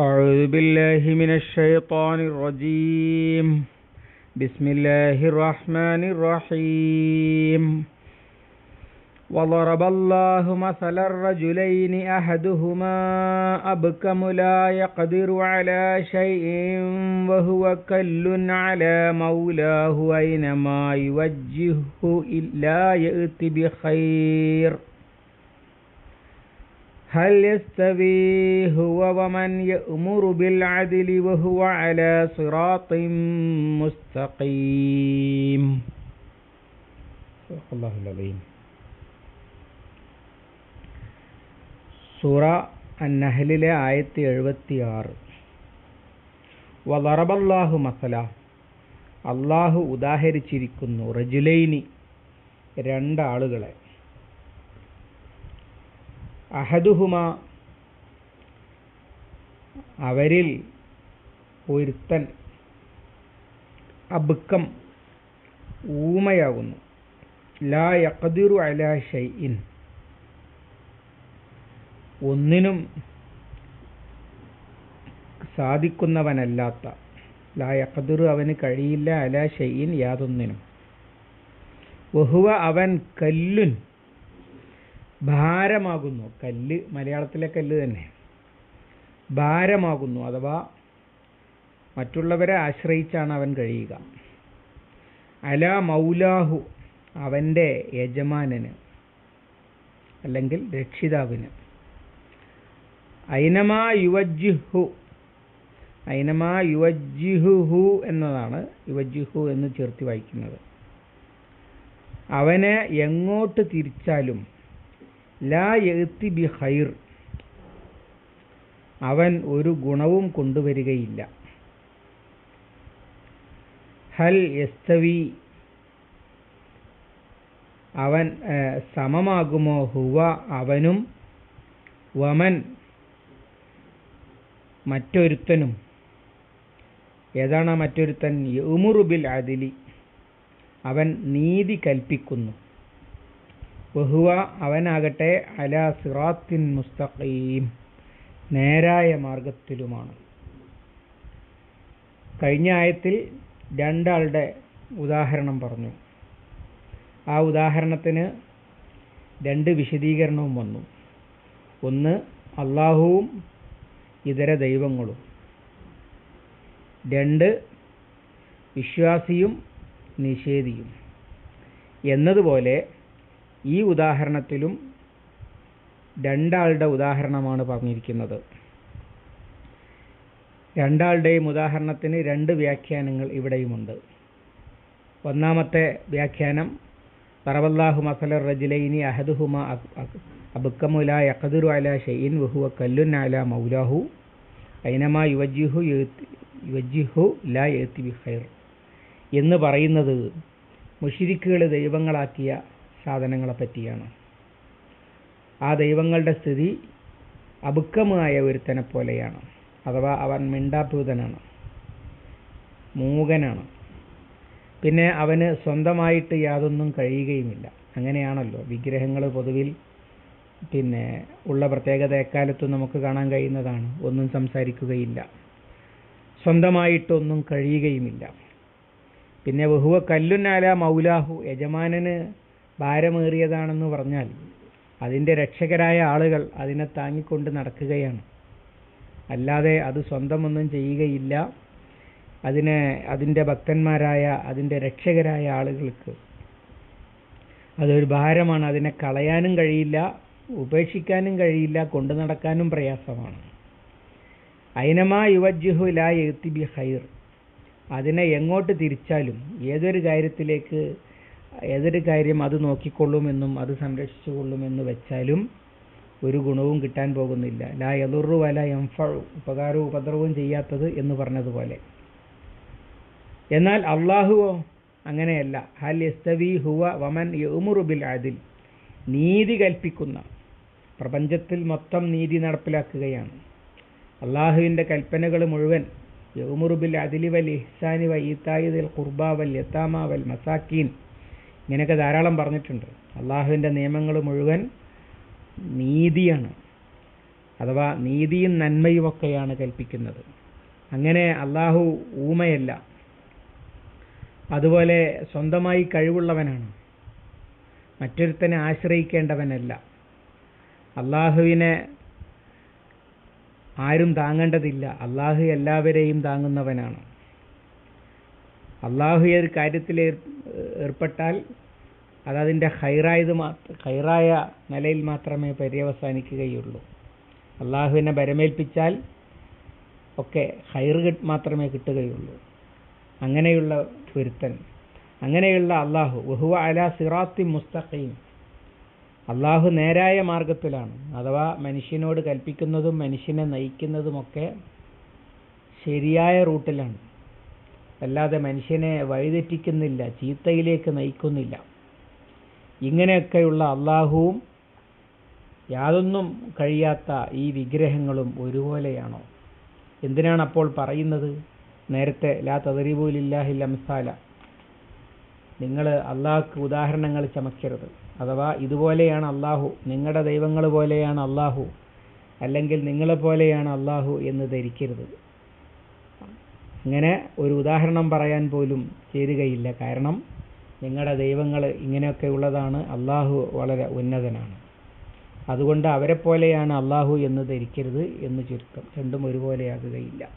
أعوذ بالله من الشيطان الرجيم. بسم الله الرحمن الرحيم. وضرب الله مثلا الرجلين أحدهما أبكم لا يقدر على شيء وهو كل على مولاه أينما يوجهه إلا يأتي بخير. هل يستوي هو ومن يأمر بالعدل وهو على صراط مستقيم صدق الله العظيم സൂറ അന്നഹലിലെ ആയത്തി എഴുപത്തി ആറ് വലറബല്ലാഹു മസല അള്ളാഹു ഉദാഹരിച്ചിരിക്കുന്നു റജുലൈനി രണ്ടാളുകളെ അഹദുഹുമ. അവരിൽ ഒരുത്തൻ അബുക്കം ഊമയാകുന്നു. ലാ യക്കതിറു അലാ ഷൈഇൻ. ഒന്നിനും സാധിക്കുന്നവനല്ലാത്ത ലാ യക്കതിറു അവന് കഴിയില്ല അലാ ഷൈഇൻ യാതൊന്നിനും. വഹുവ അവൻ കല്ലുൻ. ഭാരമാകുന്നു. കല്ല് മലയാളത്തിലെ കല്ല് തന്നെ. ഭാരമാകുന്നു അഥവാ മറ്റുള്ളവരെ ആശ്രയിച്ചാണ് അവൻ കഴിയുക. അല മൗലാഹു അവന്റെ യജമാനന് അല്ലെങ്കിൽ രക്ഷിതാവിന്. ഐനമാ യുവജിഹു ഐനമാ യുവജിഹുഹു എന്നതാണ് യുവജിഹു എന്ന് ചേർത്തി വായിക്കുന്നത്. അവനെ എങ്ങോട്ട് തിരിച്ചാലും ലാ എത്തി ബി ഹൈർ അവൻ ഒരു ഗുണവും കൊണ്ടുവരികയില്ല. ഹൽ എസ്തവി അവൻ സമമാകുമോ? ഹുവ അവനും വമൻ മറ്റൊരുത്തനും. ഏതാണ് മറ്റൊരുത്തൻ? യുമുറുബിൽ അതിലി അവൻ നീതി കൽപ്പിക്കുന്നു. വഹുവ അവനാകട്ടെ അല സിറാത്തിൻ മുസ്തഖീം. നേരായ മാർഗത്തിലുമാണ് കഴിഞ്ഞ ആയത്തിൽ രണ്ടാളുടെ ഉദാഹരണം പറഞ്ഞു. ആ ഉദാഹരണത്തിന് രണ്ട് വിശദീകരണവും വന്നു. ഒന്ന് അള്ളാഹുവും ഇതര ദൈവങ്ങളും. രണ്ട് വിശ്വാസിയും നിഷേധിയും. എന്നതുപോലെ ഈ ഉദാഹരണത്തിലും രണ്ടാളുടെ ഉദാഹരണമാണ് പറഞ്ഞിരിക്കുന്നത്. രണ്ടാളുടെയും ഉദാഹരണത്തിന് രണ്ട് വ്യാഖ്യാനങ്ങൾ ഇവിടെയുമുണ്ട്. ഒന്നാമത്തെ വ്യാഖ്യാനം പറവല്ലാഹു മസലർ റജിലൈനി അഹദുഹുമ അബുക്കമുല യഖദുറു അല ഷെയ്ൻ വഹുവ കല്ലുൻ അല മൗലാഹു ഐനമാ യുവജിഹു യുവജിഹു ലാ എത്തി ബിഖൈർ. എന്ന് പറയുന്നത് മുഷിരിക്കുകൾ ദൈവങ്ങളാക്കിയ സാധനങ്ങളെ പറ്റിയാണ് ആ ദൈവങ്ങളുടെ സ്ഥിതി അബുക്കമായ ഒരുത്തനെ പോലെയാണ്. അഥവാ അവൻ മിണ്ടാഭൂതനാണ്. മൂകനാണ്. പിന്നെ അവന് സ്വന്തമായിട്ട് യാതൊന്നും കഴിയുകയുമില്ല. അങ്ങനെയാണല്ലോ വിഗ്രഹങ്ങൾ പൊതുവിൽ പിന്നെ ഉള്ള പ്രത്യേകത എക്കാലത്തും നമുക്ക് കാണാൻ കഴിയുന്നതാണ്. ഒന്നും സംസാരിക്കുകയില്ല. സ്വന്തമായിട്ടൊന്നും കഴിയുകയുമില്ല. പിന്നെ ബഹുവ കല്ലുനാല മൗലാഹു യജമാനന് ഭാരമേറിയതാണെന്ന് പറഞ്ഞാൽ അതിന്റെ രക്ഷകരായ ആളുകൾ അതിനെ താങ്ങിക്കൊണ്ട് നടക്കുകയാണ്. അല്ലാതെ അത് സ്വന്തമൊന്നും ചെയ്യുകയില്ല. അതിനെ അതിന്റെ ഭക്തന്മാരായ അതിന്റെ രക്ഷകരായ ആളുകൾക്ക് അതൊരു ഭാരമാണ്. അതിനെ കളയാനും കഴിയില്ല ഉപേക്ഷിക്കാനും കഴിയില്ല കൊണ്ടു നടക്കാനും പ്രയാസമാണ്. ഐനമാ യുവജ്ജുഹു ലാ എഴുത്തി ബി ഹൈർ അതിനെ എങ്ങോട്ട് തിരിച്ചാലും ഏതൊരു കാര്യത്തിലേക്ക് ഏതൊരു കാര്യം അത് നോക്കിക്കൊള്ളുമെന്നും അത് സംരക്ഷിച്ചു കൊള്ളുമെന്ന് വെച്ചാലും ഒരു ഗുണവും കിട്ടാൻ പോകുന്നില്ല. ലാ എതുറു വല എംഫ ഉപകാരവും ഉപദ്രവവും ചെയ്യാത്തത് എന്ന് പറഞ്ഞതുപോലെ. എന്നാൽ അള്ളാഹുവോ അങ്ങനെയല്ല. ഹൽ എസ്തവി ഹുവ വമൻ യുമുറുബിൽ അതിൽ നീതി കൽപ്പിക്കുന്ന പ്രപഞ്ചത്തിൽ മൊത്തം നീതി നടപ്പിലാക്കുകയാണ്. അള്ളാഹുവിന്റെ കൽപ്പനകൾ മുഴുവൻ യുമുറുബിൽ അതിലി വൽ ഇഹ്സാനി വ ഈത്തായിദിൽ ഖുർബ വൽ യത്താമ വൽ മസാക്കീൻ ഇങ്ങനെയൊക്കെ ധാരാളം പറഞ്ഞിട്ടുണ്ട്. അള്ളാഹുവിന്റെ നിയമങ്ങൾ മുഴുവൻ നീതിയാണ്. അഥവാ നീതിയും നന്മയും ഒക്കെയാണ് കൽപ്പിക്കുന്നത്. അങ്ങനെ അള്ളാഹു ഊമയല്ല. അതുപോലെ സ്വന്തമായി കഴിവുള്ളവനാണ്. മറ്റൊരുത്തനെ ആശ്രയിക്കേണ്ടവനല്ല. അള്ളാഹുവിനെ ആരും താങ്ങേണ്ടതില്ല. അള്ളാഹു എല്ലാവരെയും താങ്ങുന്നവനാണ്. അള്ളാഹു ഒരു കാര്യത്തിൽ ഏർപ്പെട്ടാൽ അതതിന്റെ ഹൈറായത് മാത്ര ഹൈറായ നിലയിൽ മാത്രമേ പര്യവസാനിക്കുകയുള്ളൂ. അള്ളാഹുവിനെ ബരമേൽപ്പിച്ചാൽ ഒക്കെ ഹൈർ മാത്രമേ കിട്ടുകയുള്ളൂ. അങ്ങനെയുള്ള ഒരുത്തൻ അങ്ങനെയുള്ള അള്ളാഹു. വഹുവ അല സിറാത്തി മുസ്തഖീം. അള്ളാഹു നേരായ മാർഗത്തിലാണ്. അഥവാ മനുഷ്യനോട് കൽപ്പിക്കുന്നതും മനുഷ്യനെ നയിക്കുന്നതുമൊക്കെ ശരിയായ റൂട്ടിലാണ്. അല്ലാതെ മനുഷ്യനെ വഴിതെറ്റിക്കുന്നില്ല ചീത്തയിലേക്ക് നയിക്കുന്നില്ല. ഇങ്ങനെയൊക്കെയുള്ള അള്ളാഹുവും യാതൊന്നും കഴിയാത്ത ഈ വിഗ്രഹങ്ങളും ഒരുപോലെയാണോ? എന്തിനാണ് അപ്പോൾ പറയുന്നത്? നേരത്തെ ലാ തദരീബുലില്ലാഹിൽ അംസാല നിങ്ങൾ അള്ളാഹ്ക്ക് ഉദാഹരണങ്ങൾ ചമക്കരുത്. അഥവാ ഇതുപോലെയാണ് അള്ളാഹു നിങ്ങളുടെ ദൈവങ്ങൾ പോലെയാണ് അള്ളാഹു അല്ലെങ്കിൽ നിങ്ങളെ പോലെയാണ് അള്ളാഹു എന്ന് ധരിക്കരുത്. ഇങ്ങനെ ഒരു ഉദാഹരണം പറയാൻ പോലും ചേരുകയില്ല. കാരണം നിങ്ങളുടെ ദൈവങ്ങൾ ഇങ്ങനെയൊക്കെ ഉള്ളതാണ്. അള്ളാഹു വളരെ ഉന്നതനാണ്. അതുകൊണ്ട് അവരെ പോലെയാണ് അള്ളാഹു എന്ന് ധരിക്കരുത് എന്ന് ചുരുക്കം രണ്ടും ഒരുപോലെയാകുകയില്ല.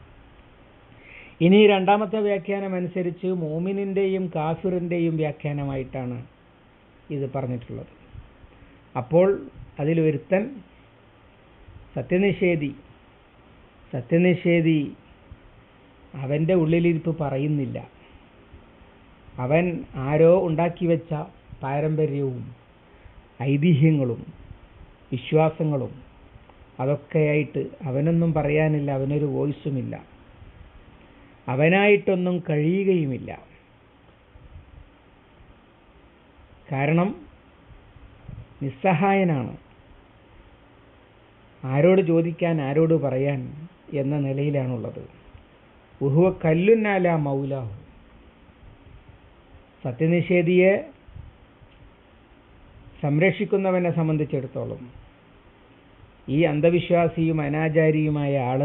ഇനി രണ്ടാമത്തെ വ്യാഖ്യാനം അനുസരിച്ച് മോമിനിന്റെയും കാഫിറിന്റെയും വ്യാഖ്യാനമായിട്ടാണ് ഇത് പറഞ്ഞിട്ടുള്ളത്. അപ്പോൾ അതിലൊരുത്തൻ സത്യനിഷേധി സത്യനിഷേധി അവന്റെ ഉള്ളിലിരിപ്പ് പറയുന്നില്ല. അവൻ ആരോ ഉണ്ടാക്കി വെച്ച പാരമ്പര്യവും ഐതിഹ്യങ്ങളും വിശ്വാസങ്ങളും അതൊക്കെയായിട്ട് അവനൊന്നും പറയാനില്ല അവനൊരു വോയിസുമില്ല. അവനായിട്ടൊന്നും കഴിയുകയുമില്ല. കാരണം നിസ്സഹായനാണ്. ആരോട് ചോദിക്കാൻ ആരോട് പറയാൻ എന്ന നിലയിലാണുള്ളത്. ഉഹുവ കല്ലുന്നാല മൗലാഹു. സത്യനിഷേധിയെ സംരക്ഷിക്കുന്നവനെ സംബന്ധിച്ചിടത്തോളം ഈ അന്ധവിശ്വാസിയും അനാചാരിയുമായ ആൾ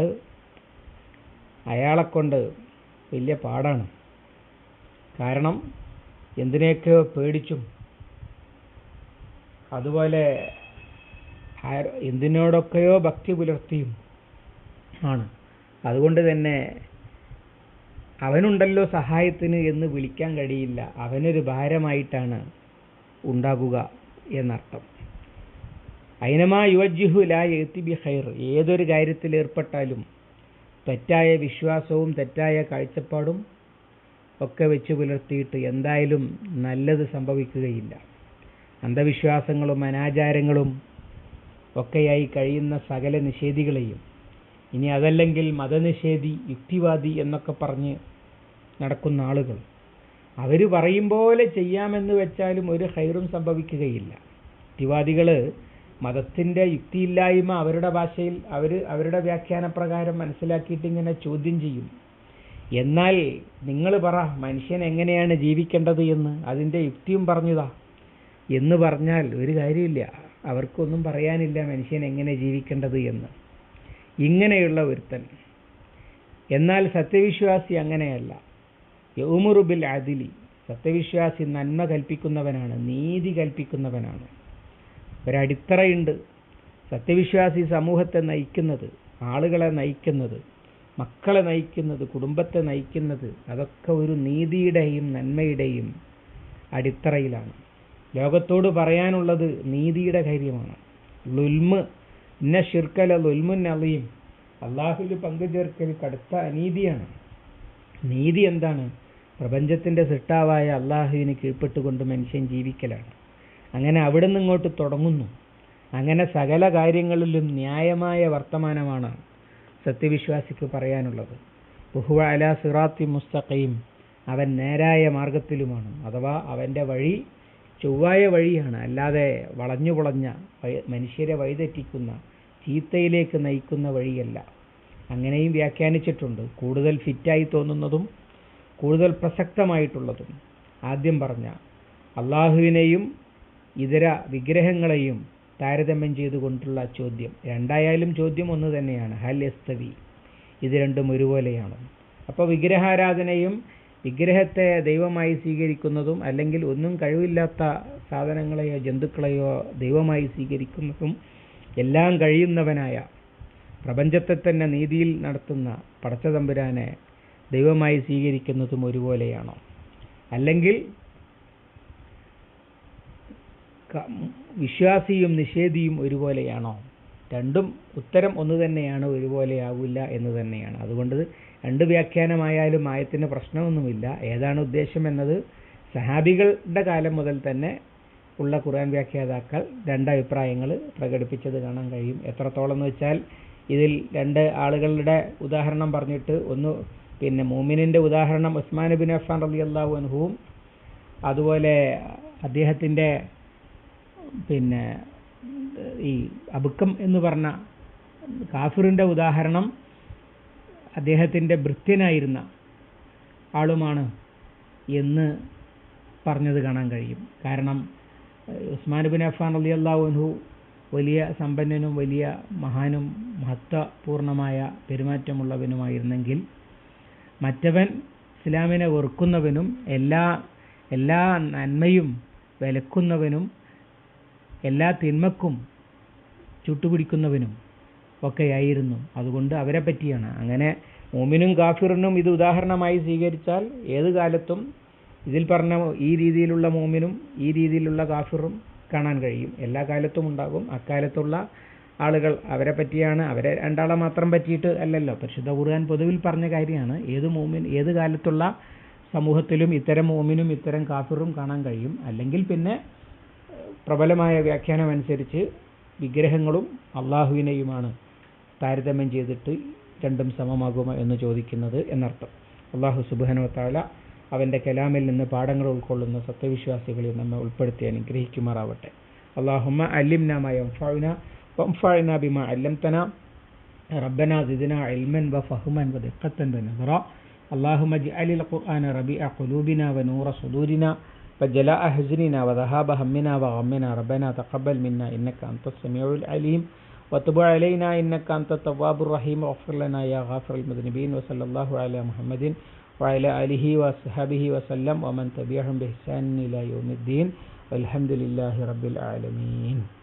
അയാളെക്കൊണ്ട് വലിയ പാടാണ്. കാരണം എന്തിനെയൊക്കെയോ പേടിച്ചും അതുപോലെ എന്തിനോടൊക്കെയോ ഭക്തി പുലർത്തിയും ആണ്. അതുകൊണ്ട് തന്നെ അവനുണ്ടല്ലോ സഹായത്തിന് എന്ന് വിളിക്കാൻ കഴിയില്ല. അവനൊരു ഭാരമായിട്ടാണ് ഉണ്ടാകുക എന്നർത്ഥം. അയിനമാ യുവജിഹു ലാ എത്തി ബി ഹൈർ ഏതൊരു കാര്യത്തിൽ ഏർപ്പെട്ടാലും തെറ്റായ വിശ്വാസവും തെറ്റായ കാഴ്ചപ്പാടും ഒക്കെ വെച്ച് പുലർത്തിയിട്ട് എന്തായാലും നല്ലത് സംഭവിക്കുകയില്ല. അന്ധവിശ്വാസങ്ങളും അനാചാരങ്ങളും ഒക്കെയായി കഴിയുന്ന സകല നിഷേധികളെയും. ഇനി അതല്ലെങ്കിൽ മതനിഷേധി യുക്തിവാദി എന്നൊക്കെ പറഞ്ഞ് നടക്കുന്ന ആളുകൾ. അവർ പറയും പോലെ ചെയ്യാമെന്ന് വെച്ചാലും ഒരു ഹൈറും സംഭവിക്കുകയില്ല. യുക്തിവാദികൾ മതത്തിന്റെ യുക്തിയില്ലായ്മ അവരുടെ ഭാഷയിൽ അവർ അവരുടെ വ്യാഖ്യാനപ്രകാരം മനസ്സിലാക്കിയിട്ട് ഇങ്ങനെ ചോദ്യം ചെയ്യും. എന്നാൽ നിങ്ങൾ പറ മനുഷ്യൻ എങ്ങനെയാണ് ജീവിക്കേണ്ടത് എന്ന്? അതിന്റെ യുക്തിയും പറഞ്ഞതാ. എന്ന് പറഞ്ഞാൽ ഒരു കാര്യമില്ല. അവർക്കൊന്നും പറയാനില്ല മനുഷ്യൻ എങ്ങനെ ജീവിക്കേണ്ടത് എന്ന്. ഇങ്ങനെയുള്ള ഒരുത്തൻ. എന്നാൽ സത്യവിശ്വാസി അങ്ങനെയല്ല. യൗമുറുബിൽ അതിലി സത്യവിശ്വാസി നന്മ കൽപ്പിക്കുന്നവനാണ് നീതി കൽപ്പിക്കുന്നവനാണ്. ഒരടിത്തറയുണ്ട്. സത്യവിശ്വാസി സമൂഹത്തെ നയിക്കുന്നത് ആളുകളെ നയിക്കുന്നത് മക്കളെ നയിക്കുന്നത് കുടുംബത്തെ നയിക്കുന്നത് അതൊക്കെ ഒരു നീതിയുടെയും നന്മയുടെയും അടിത്തറയിലാണ്. ലോകത്തോട് പറയാനുള്ളത് നീതിയുടെ കാര്യമാണ്. ലുൽമ് ഇന്ന ഷിർക്കല ലുൽമുൻ അലിയും അള്ളാഹുൽ പങ്കുചേർക്കൽ കടുത്ത അനീതിയാണ്. നീതി എന്താണ്? പ്രപഞ്ചത്തിന്റെ സിട്ടാവായ അള്ളാഹുവിന് കീഴ്പ്പെട്ടുകൊണ്ട് മനുഷ്യൻ ജീവിക്കലാണ്. അങ്ങനെ അവിടെ നിന്ന് ഇങ്ങോട്ട് തുടങ്ങുന്നു. അങ്ങനെ സകല കാര്യങ്ങളിലും ന്യായമായ വർത്തമാനമാണ് സത്യവിശ്വാസിക്ക് പറയാനുള്ളത്. ബഹുവ അല സിറാത്തി മുസ്തഖയും അവൻ നേരായ മാർഗത്തിലുമാണ്. അഥവാ അവന്റെ വഴി ചൊവ്വായ വഴിയാണ്. അല്ലാതെ വളഞ്ഞു പുളഞ്ഞ മനുഷ്യരെ വഴിതെറ്റിക്കുന്ന ചീത്തയിലേക്ക് നയിക്കുന്ന വഴിയല്ല. അങ്ങനെയും വ്യാഖ്യാനിച്ചിട്ടുണ്ട്. കൂടുതൽ ഫിറ്റായി തോന്നുന്നതും കൂടുതൽ പ്രസക്തമായിട്ടുള്ളതും ആദ്യം പറഞ്ഞ അള്ളാഹുവിനെയും ഇതര വിഗ്രഹങ്ങളെയും താരതമ്യം ചെയ്തുകൊണ്ടുള്ള ചോദ്യം. രണ്ടായാലും ചോദ്യം ഒന്ന് തന്നെയാണ്. ഹൽ എസ്തവി ഇത് രണ്ടും ഒരുപോലെയാണ്. അപ്പോൾ വിഗ്രഹാരാധനയും വിഗ്രഹത്തെ ദൈവമായി സ്വീകരിക്കുന്നതും അല്ലെങ്കിൽ ഒന്നും കഴിവില്ലാത്ത സാധനങ്ങളെയോ ജന്തുക്കളെയോ ദൈവമായി സ്വീകരിക്കുന്നതും എല്ലാം കഴിയുന്നവനായ പ്രപഞ്ചത്തെ തന്നെ നീതിയിൽ നടത്തുന്ന പടച്ചതമ്പുരാനെ ദൈവമായി സ്വീകരിക്കുന്നതും ഒരുപോലെയാണോ? അല്ലെങ്കിൽ വിശ്വാസിയും നിഷേധിയും ഒരുപോലെയാണോ? രണ്ടും ഉത്തരം ഒന്ന് തന്നെയാണ് ഒരുപോലെയാവില്ല എന്ന് തന്നെയാണ്. അതുകൊണ്ട് രണ്ട് വ്യാഖ്യാനമായാലും ആയത്തിന് പ്രശ്നമൊന്നുമില്ല. ഏതാണ് ഉദ്ദേശം എന്നത്? സഹാബികളുടെ കാലം മുതൽ തന്നെ ഉള്ള ഖുർആൻ വ്യാഖ്യാതാക്കൾ രണ്ട് അഭിപ്രായങ്ങൾ പ്രകടിപ്പിച്ചത് കാണാൻ കഴിയും. എത്രത്തോളം എന്ന് വെച്ചാൽ ഇതിൽ രണ്ട് ആളുകളുടെ ഉദാഹരണം പറഞ്ഞിട്ട് ഒന്ന് പിന്നെ മൂമിനിന്റെ ഉദാഹരണം ഉസ്മാൻ ബിൻ അഫ്ഫാൻ അള്ളാഹു അനുഭവും അതുപോലെ അദ്ദേഹത്തിന്റെ പിന്നെ ഈ അബുക്കം എന്ന് പറഞ്ഞ കാഫിറിന്റെ ഉദാഹരണം അദ്ദേഹത്തിന്റെ ഭൃത്യനായിരുന്ന ആളുമാണ് എന്ന് പറഞ്ഞത് കാണാൻ കഴിയും. കാരണം ഉസ്മാൻ ബിൻ അഫ്ഫാൻ റളിയല്ലാഹു അൻഹു വലിയ സമ്പന്നനും വലിയ മഹാനും മഹത്വപൂർണമായ പെരുമാറ്റമുള്ളവനുമായിരുന്നെങ്കിൽ മറ്റവൻ ഇസ്ലാമിനെ വെറുക്കുന്നവനും എല്ലാ എല്ലാ നന്മയും വിലക്കുന്നവനും എല്ലാ തിന്മക്കും ചുട്ടുപിടിക്കുന്നവനും ഒക്കെയായിരുന്നു. അതുകൊണ്ട് അവരെ പറ്റിയാണ്. അങ്ങനെ മോമിനും കാഫിറിനും ഇത് ഉദാഹരണമായി സ്വീകരിച്ചാൽ ഏത് കാലത്തും ഇതിൽ പറഞ്ഞ ഈ രീതിയിലുള്ള മോമിനും ഈ രീതിയിലുള്ള കാഫിറും കാണാൻ കഴിയും. എല്ലാ കാലത്തും ഉണ്ടാകും. അക്കാലത്തുള്ള ആളുകൾ അവരെ പറ്റിയാണ് അവരെ രണ്ടാളെ മാത്രം പറ്റിയിട്ട് അല്ലല്ലോ. പരിശുദ്ധ ഖുർആൻ പൊതുവിൽ പറഞ്ഞ കാര്യമാണ് ഏത് മൂമിൻ ഏത് കാലത്തുള്ള സമൂഹത്തിലും ഇത്തരം മൂമിനും ഇത്തരം കാഫിറും കാണാൻ കഴിയും. അല്ലെങ്കിൽ പിന്നെ പ്രബലമായ വ്യാഖ്യാനം അനുസരിച്ച് വിഗ്രഹങ്ങളും അള്ളാഹുവിനെയുമാണ് താരതമ്യം ചെയ്തിട്ട് രണ്ടും സമമാകുമോ എന്ന് ചോദിക്കുന്നത് എന്നർത്ഥം. അള്ളാഹു സുബാനുവത്താല അവന്റെ കലാമിൽ നിന്ന് പാഠങ്ങൾ ഉൾക്കൊള്ളുന്ന സത്യവിശ്വാസികളിൽ നമ്മെ ഉൾപ്പെടുത്തി അനുഗ്രഹിക്കുമാറാവട്ടെ. അള്ളാഹുമ്മ അല്ലിംന മയംഫഅന فانفعنا بما علمتنا. ربنا زدنا علما وفهما ودقة ونظرا. اللهم اجعل القرآن ربيع قلوبنا ونور صدورنا وجلاء حزننا وذهاب همنا وغمنا. ربنا تقبل منا إنك أنت السميع العليم. وتب علينا إنك أنت التواب الرحيم. واغفر لنا يا غافر المذنبين. وصلى الله على محمد وعلى آله وصحبه وسلم. ومن تبعهم بإحسان إلى يوم الدين. والحمد لله رب العالمين.